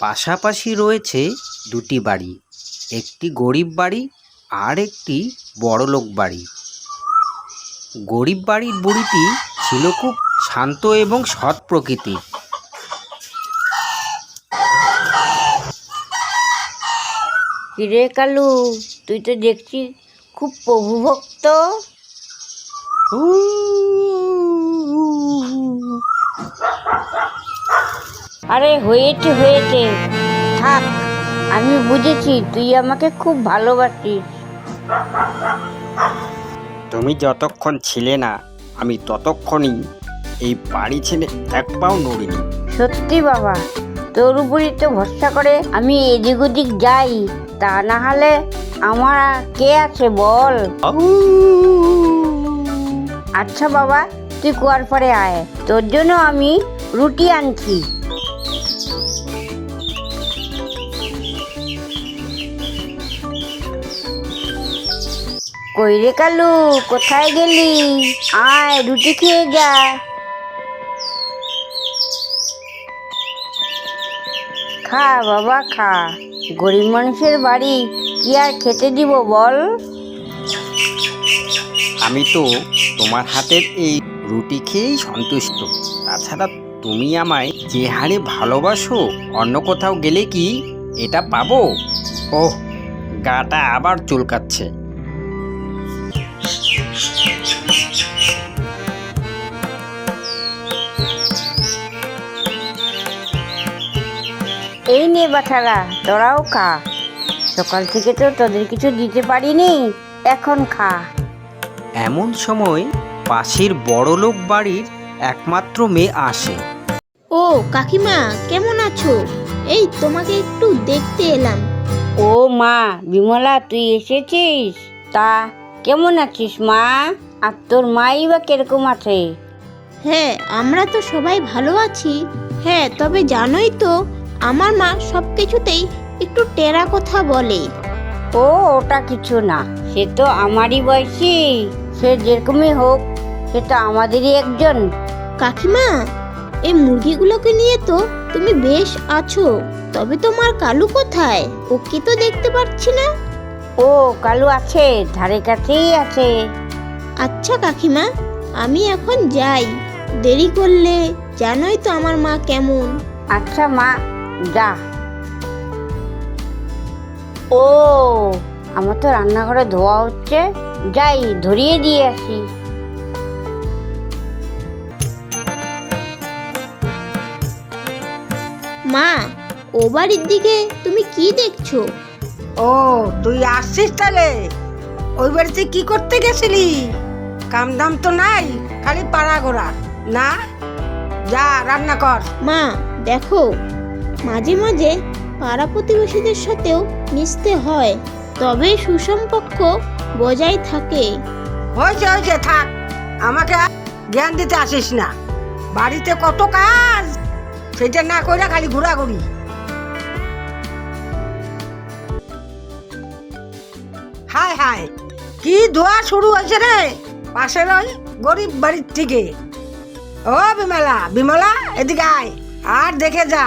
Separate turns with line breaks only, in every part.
পাশাপাশি রয়েছে দুটি বাড়ি একটি গরিব বাড়ি আর একটি বড়লোক বাড়ি। গরিব বাড়ির বুড়িটি ছিল খুব শান্ত এবং সৎ প্রকৃতির।
কিরে কালু তুই তো দেখছি খুব প্রভুভক্ত। আরে হয়েছে হয়েছে। থাক আমি বুঝেছি তুই আমাকে খুব ভালোবাসিস।
তুমি যতক্ষণ ছিলে না আমি ততক্ষণই এই বাড়ি ছেড়ে এক পাও নড়িনি।
সত্যি বাবা তোর উপরই তো ভরসা করে আমি এদিক ওদিক যাই তা না হলে আমার আর কে আছে বল? আচ্ছা বাবা তুই কুয়ার পরে আয় তোর জন্য আমি রুটি আনছি। কই রে কালু, কোথায় গেলি? আয়, রুটি খেয়ে যা। খা বাবা, খা। গরিব মানুষের বাড়ি কি আর খেতে দিব বল?
আমি তো তোমার হাতের এই রুটি খেয়েই সন্তুষ্ট। তাছাড়া তুমি আমায় যে হারে ভালোবাসো, অন্য কোথাও গেলে কি এটা পাবো? ওহ, গাটা আবার চুলকাচ্ছে।
এই নে বাছারা তোরাও খা। সকাল থেকে তো তোদের কিছু দিতে পারিনি এখন খা।
এমন সময় পাশের বড়লোক বাড়ির একমাত্র মেয়ে আসে।
ও কাকিমা কেমন আছো? এই তোমাকে একটু দেখতে এলাম।
ও মা বিমলা তুই এসেছিস? তা কেমন আছিস মা? আর তোর মাই বা কীরকম আছে?
হ্যাঁ আমরা তো সবাই ভালো আছি। হ্যাঁ তবে জানোই তো আমার মা সব কিছুতেই একটু টেরা কথা বলে।
ও ওটা কিছু না। সে তো আমারই বয়সী। সে যেরকমই হোক সে তো আমাদেরই একজন।
কাকিমা এই মুরগিগুলোকে নিয়ে তো তুমি বেশ আছো। তবে তোমার কালু কোথায়? ওকে তো দেখতে পাচ্ছি না।
ও কালু আছে ধারে কাছেই আছে।
আচ্ছা কাকিমা আমি এখন যাই। দেরি করলে জানোই তো আমার মা কেমন।
আচ্ছা মা যা। ও আমার তো রান্নাঘরে ধোয়া হচ্ছে। যাই ধরিয়ে দিয়ে আসি।
মা ও বাড়ির দিকে তুমি কি দেখছ?
ও তুই আসছিস তাহলে? ওই বাড়িতে কি করতে গেছিলি? কাম দাম তো নাই খালি পাড়া ঘোরা না? যা রান্না কর।
মা দেখো মাঝে মাঝে পাড়া প্রতিবেশীদের সাথেও মিশতে হয়, তবে সুসম্পর্ক বজায় থাকে।
হয়েছে হয়েছে, থাক। আমাকে জ্ঞান দিতে আসিস না। বাড়িতে কত কাজ, সেটা না করে খালি ঘোরাঘুরি। হায় হায়, কি ধোয়া শুরু হয়েছে রে? পাশের ওই গরিব বাড়ির থেকে। ও বিমলা বিমলা, এদিকে আয়, আর দেখে যা।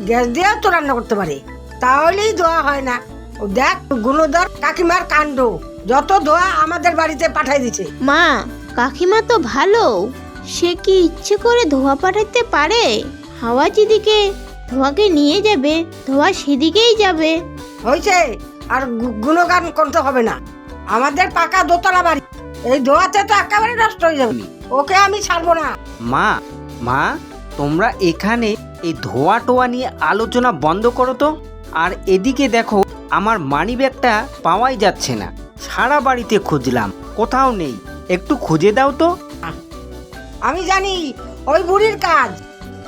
গ্যাস দিয়েও তো রান্না করতে পারে। তাহলেই ধোয়া হয় না। ও দেখ গুণধর কাকিমার কাণ্ড। যত ধোয়া আমাদের বাড়িতে পাঠাই দিছে।
মা কাকিমা তো ভালো। সে কি ইচ্ছে করে ধোয়া পাঠাতে পারে? হাওয়া যেদিকে ধোয়াকে নিয়ে যাবে ধোয়া সেদিকেই যাবে।
হয়েছে আর গু- গুণগান করতে হবে না। আমাদের পাকা দোতলা বাড়ি। এই ধোয়াতে তো একেবারে নষ্ট হয়ে যাবে। ওকে আমি ছাড়বো না।
মা মা তোমরা এখানে এই ধোয়া টোয়া নিয়ে আলোচনা বন্ধ করো তো। আর এদিকে দেখো আমার মানি ব্যাগটা পাওয়াই যাচ্ছে না। সারা বাড়িতে খুঁজলাম কোথাও নেই। একটু খুঁজে দাও তো।
আমি জানি ওই বুড়ির কাজ।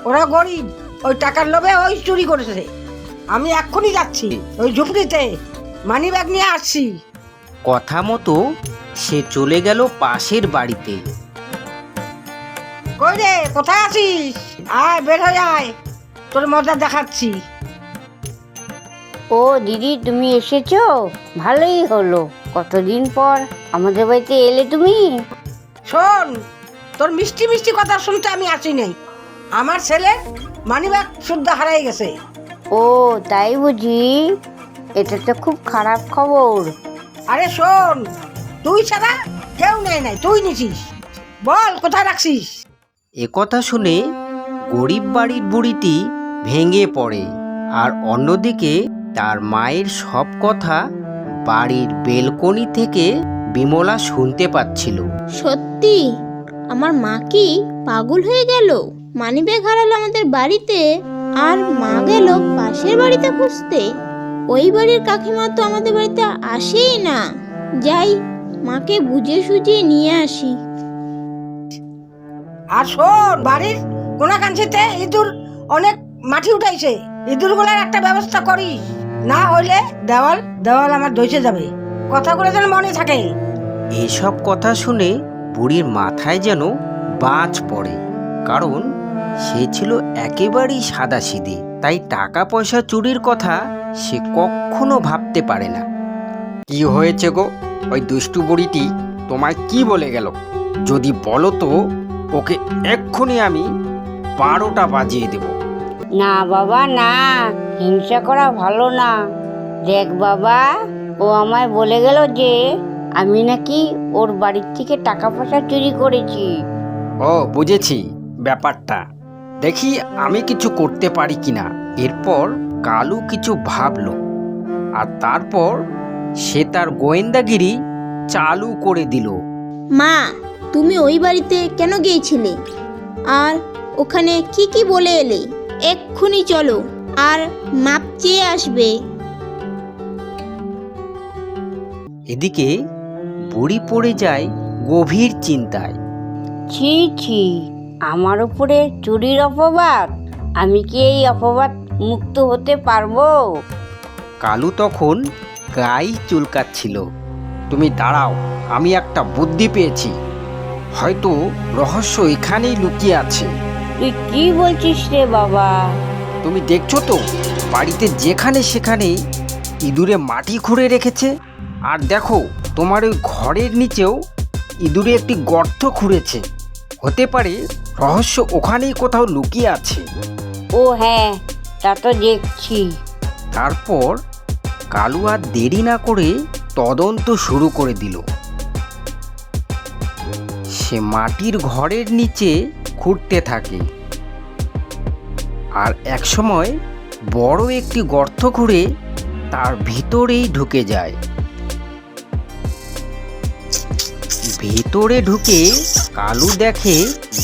ওরা গরিব ওই টাকার লোভে ওই চুরি করেছে। আমি এক্ষুনি যাচ্ছি ওই ঝুপড়িতে। মানি ব্যাগ নিয়ে আসছি।
কথা মতো সে চলে গেল পাশের বাড়িতে।
কই রে কোথায় আছিস? আয় বের হয়ে আয়। তোর মজা দেখাচ্ছি।
ও দিদি তুমি এসেছ? ভালোই হলো। কতদিন পর? আমাদের বাড়িতে এলে তুমি?
শোন তোর মিষ্টি মিষ্টি কথা শুনতে আমি আসি নাই। আমার ছেলে মানিব্যাগ শুদ্ধ হারাই গেছে।
ও তাই বুঝি? এটা তো খুব খারাপ খবর।
আরে শোন তুই ছাড়া কেউ নেয় নাই তুই নিছিস। বল কোথায় রাখছিস?
এ কথা শুনে গরিব বাড়ির বুড়িটি ভেঙে পড়ে। আর অন্যদিকে তার মায়ের সব কথা বাড়ির বেলকনি থেকে বিমলা শুনতে পাচ্ছিল।
সত্যি? আমার মা কি পাগল হয়ে গেল? মানিব্যাগ হারালো আমাদের বাড়িতে। আর মা গেল পাশের বাড়িতে খুঁজতে। ওই বাড়ির কাকিমা তো আমাদের বাড়িতে আসেই না। যাই মাকে বুঝে সুঝিয়ে নিয়ে আসি।
আর শোন বাড়ির কোনা কাঞ্চিতে ইঁদুর অনেক মাটি উঠাইছে। ইঁদুরগুলার একটা ব্যবস্থা করিস না হইলে দেওয়াল দেওয়াল আমার দইছে যাবে। কথাগুলো যেন মনে থাকে।
এসব কথা শুনে বুড়ির মাথায় যেন বাজ পড়ে কারণ সে ছিল একেবারেই সাদাসিধে। তাই টাকা পয়সা চুরির কথা সে কখনো ভাবতে পারে না। কি হয়েছে গো? ওই দুষ্টু বুড়িটি তোমায় কি বলে গেল? যদি বলো তো ওকে এক্ষুনি আমি বারোটা বাজিয়ে দেব।
না বাবা না। হিংসা করা ভালো না। দেখ বাবা ও আমায় বলে গেল যে আমি নাকি ওর বাড়ির থেকে টাকা পয়সা চুরি করেছি।
ও বুঝেছি ব্যাপারটা। দেখি আমি কিছু করতে পারি কিনা। এরপর কালু কিছু ভাবল। আর তারপর সে তার গোয়েন্দাগিরি চালু করে দিল।
মা তুমি ওই বাড়িতে কেন গিয়েছিলে? আর ওখানে কি কি বলে এলে। এক্ষুনি চলো আর মাপ চেয়ে আসবে।
এদিকে বুড়ি পড়ে যায় গভীর চিন্তায়।
ছি ছি আমার উপরে চুরির অপবাদ? আমি কি এই অপবাদ মুক্ত হতে পারব?
কালু তখন গাই চুলকাচ্ছিল। তুমি দাঁড়াও আমি একটা বুদ্ধি পেয়েছি। হয়তো রহস্য এখানেই লুকিয়ে আছে।
তুই কি বলছিস রে বাবা?
তুমি দেখছ তো বাড়িতে যেখানে সেখানে ইঁদুরে মাটি খুঁড়ে রেখেছে। আর দেখো তোমার ওই ঘরের নিচেও ইঁদুরে একটি গর্ত খুঁড়েছে। হতে পারে রহস্য ওখানেই কোথাও লুকিয়ে আছে।
ও হ্যাঁ তা তো দেখছি।
তারপর কালু আর দেরি না করে তদন্ত শুরু করে দিল। সে মাটির ঘরের নিচে খুঁড়তে থাকে। আর একসময় বড় একটি গর্ত খুঁড়ে তার ভিতরেই ঢুকে যায়। ভেতরে ঢুকে কালু দেখে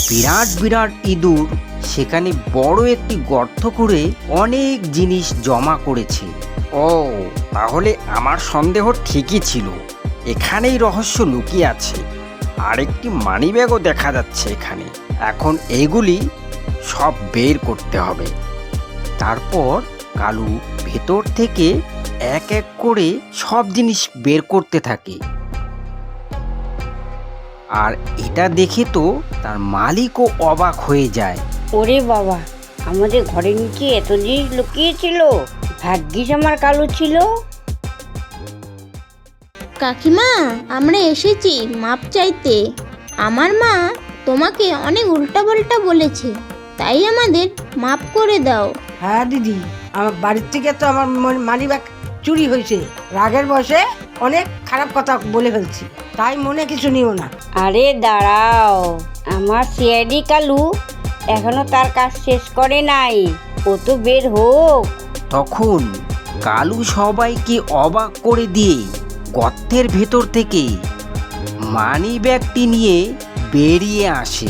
বিরাট বিরাট ইঁদুর সেখানে বড় একটি গর্ত করে অনেক জিনিস জমা করেছে। ও, তাহলে আমার সন্দেহ ঠিকই ছিল। এখানেই রহস্য লুকিয়ে আছে। আরেকটি মানিব্যাগও দেখা যাচ্ছে এখানে। এখন এগুলি সব বের করতে হবে। তারপর কালু ভেতর থেকে এক এক করে সব জিনিস বের করতে থাকে। আর এটা দেখে তো তার মালিকও অবাক হয়ে যায়।
ওরে বাবা আমাদের ঘরের নিচে এত জিনিস লুকিয়েছিল ভাগ্যিস আমার কালো ছিল।
কাকিমা আমরা এসেছি মাপ চাইতে। আমার মা তোমাকে অনেক উল্টাপাল্টা বলেছে। তাই আমাদের মাপ করে দাও।
হ্যাঁ দিদি। আমার বাড়ির থেকে তো আমার মানি ব্যাগ চুরি হয়েছে। রাগের বসে অনেক খারাপ কথা বলে ফেলছি। তাই মনে কিছু নিও না।
আরে দাঁড়াও। আমার সিআইডি কালু এখনও তার কাজ শেষ করে নাই। ও তো বের হোক।
তখন কালু সবাইকে অবাক করে দিয়ে গর্তের ভেতর থেকে মানি ব্যাগটি নিয়ে বেরিয়ে আসে।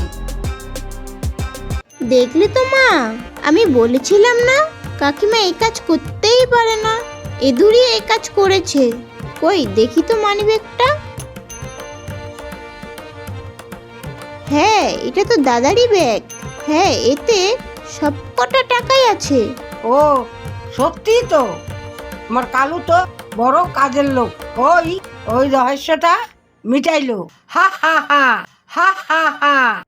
দেখলে তো মা আমি বলেছিলাম না কাকিমা এই কাজ করতেই পারে না। এদুরি এই কাজ করেছে। কই দেখি তো মানিব্যাগটা। হ্যাঁ এটা তো দাদারই ব্যাগ। হ্যাঁ এতে সব কটা টাকাই আছে।
ও সত্যি তো? আমার কালু তো বড় কাজের লোক। ওই ওই রহস্যটা মিটাইলো। হা হা হা। হা হা হা